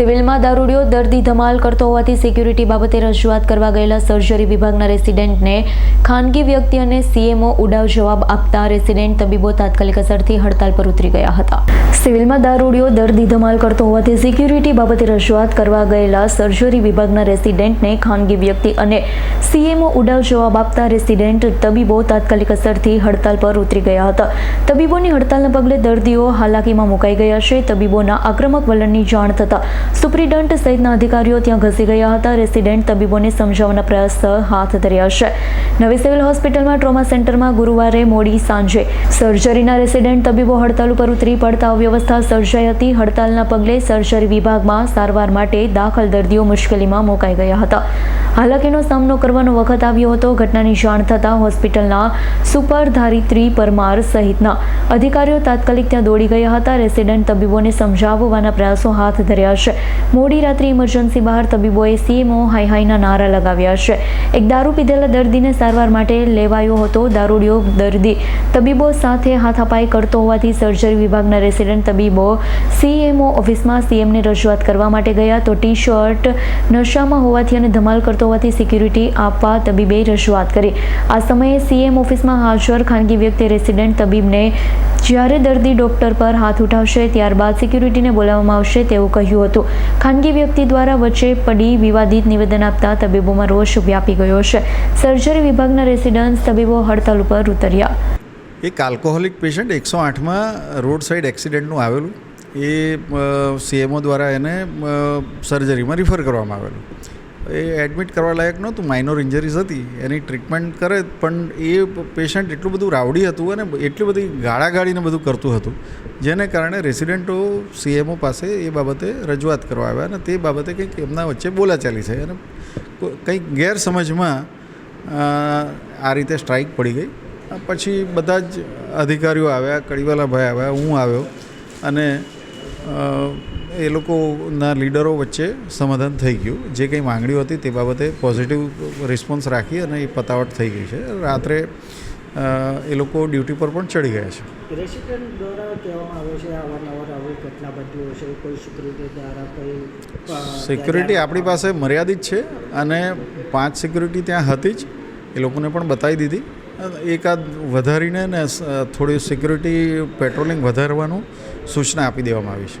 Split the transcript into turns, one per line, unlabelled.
સિવિલમાં દારૂડિયો દર્દી ધમાલ કરતો હોવાથી સિક્યુરિટી બાબતે રજૂઆત કરવા ગયેલા સર્જરી વિભાગના રેસિડેન્ટને ખાનગી વ્યક્તિ અને સીએમઓ ઉડાવ જવાબ આપતા રેસિડેન્ટ તબીબો તાત્કાલિક અસરથી હડતાલ પર ઉતરી ગયા હતા. સિવિલમાં દારૂડિયો દર્દી ધમાલ કરતો હોવાથી સિક્યુરિટી બાબતે રજૂઆત કરવા ગયેલા સર્જરી વિભાગના રેસિડેન્ટને ખાનગી વ્યક્તિ અને સીએમઓ ઉડાવ જવાબ આપતા રેસિડેન્ટ તબીબો તાત્કાલિક અસરથી હડતાલ પર ઉતરી ગયા હતા. તબીબોની હડતાલના પગલે દર્દીઓ હાલાકીમાં મુકાઈ ગયા છે. તબીબોના આક્રમક વલણની જાણ થતાં સુપ્રિન્ટન્ટ સહિતના અધિકારીઓ ત્યાં ઘસી ગયા હતા. રેસિડેન્ટ તબીબોને સમજાવવાના પ્રયાસ હાથ ધર્યા છે. નવી સિવિલ હોસ્પિટલમાં ટ્રોમા સેન્ટરમાં ગુરુવારે મોડી સાંજે સર્જરીના રેસિડેન્ટ તબીબો હડતાલ ઉપર ઉતરી પડતા અવ્યવસ્થા સર્જાઈ હતી. હડતાલના પગલે સર્જરી વિભાગમાં સારવાર માટે દાખલ દર્દીઓ મુશ્કેલીમાં મુકાઈ ગયા હતા. હાલાકીનો સામનો કરવાનો વખત આવ્યો હતો. ઘટનાની જાણ થતાં હોસ્પિટલના સુપર ધારિત્રી પરમાર સહિતના અધિકારીઓ તાત્કાલિક ત્યાં દોડી ગયા હતા. રેસિડેન્ટ તબીબોને સમજાવવાના પ્રયાસો હાથ ધર્યા છે. મોડી રાત્રે ઇમરજન્સી બહાર તબીબોએ સીએમઓ હાઈ હાઈના નારા લગાવ્યા છે. એક દારૂ પીધેલા દર્દીને સારવાર માટે લેવાયો હતો. દારૂડિયો દર્દી તબીબો સાથે હાથાપાઈ કરતો હોવાથી સર્જરી વિભાગના રેસિડેન્ટ તબીબો સીએમઓ ઓફિસમાં સીએમને રજૂઆત કરવા માટે ગયા તો ટી શર્ટ નશામાં હોવાથી અને ધમાલ કરતો હોવાથી સિક્યુરિટી આપવા તબીબે રજૂઆત કરી. આ સમયે સીએમ ઓફિસમાં હાજર ખાનગી વ્યક્તિ રેસિડેન્ટ તબીબને જ્યારે દર્દી ડોક્ટર પર હાથ ઉઠાવશે ત્યારબાદ સિક્યુરિટીને બોલાવવામાં આવશે તેવું કહ્યું હતું. ખાનગી વ્યક્તિ દ્વારા વચ્ચે પડી વિવાદિત નિવેદન આપતા તબીબોમાં રોષ વ્યાપી ગયો છે. સર્જરી વિભાગના રેસિડન્ટ તબીબો હડતાલ ઉપર ઉતર્યા.
એક આલ્કોહોલિક પેશન્ટ એકસો આઠમાં રોડ સાઈડ એક્સિડન્ટનું આવેલું. એ સીએમઓ દ્વારા એને સર્જરીમાં રિફર કરવામાં આવેલું. એ એડમિટ કરવા લાયક નહોતું. માઇનોર ઇન્જરીઝ હતી. એની ટ્રીટમેન્ટ કરે પણ એ પેશન્ટ એટલું બધું રાવડી હતું અને એટલી બધી ગાળાગાળીને બધું કરતું હતું, જેને કારણે રેસિડેન્ટો સીએમઓ પાસે એ બાબતે રજૂઆત કરવા આવ્યા અને તે બાબતે કંઈક એમના વચ્ચે બોલાચાલી થઈ અને કંઈક ગેરસમજમાં આ રીતે સ્ટ્રાઇક પડી ગઈ. પછી બધા જ અધિકારીઓ આવ્યા કડીવાલાભાઈ આવ્યા, હું આવ્યો અને એ લોકોના લીડરો વચ્ચે સમાધાન થઈ ગયું. જે કંઈ માંગણીઓ હતી તે બાબતે પોઝિટિવ રિસ્પોન્સ રાખી અને એ પતાવટ થઈ ગઈ છે. રાત્રે એ લોકો ડ્યુટી પર પણ ચડી ગયા છે.
રેસિડેન્ટ દ્વારા કહેવામાં આવે છે અવારનવાર આવી ઘટના બનતી હોય છે. કોઈ સિક્યુરિટી દ્વારા કોઈ
સિક્યુરિટી આપણી પાસે મર્યાદિત છે અને પાંચ સિક્યુરિટી ત્યાં હતી જ. એ લોકોને પણ બતાવી દીધી. એકાદ વધારીને ને થોડી સિક્યુરિટી પેટ્રોલિંગ વધારવાનું સૂચના આપી દેવામાં આવી છે.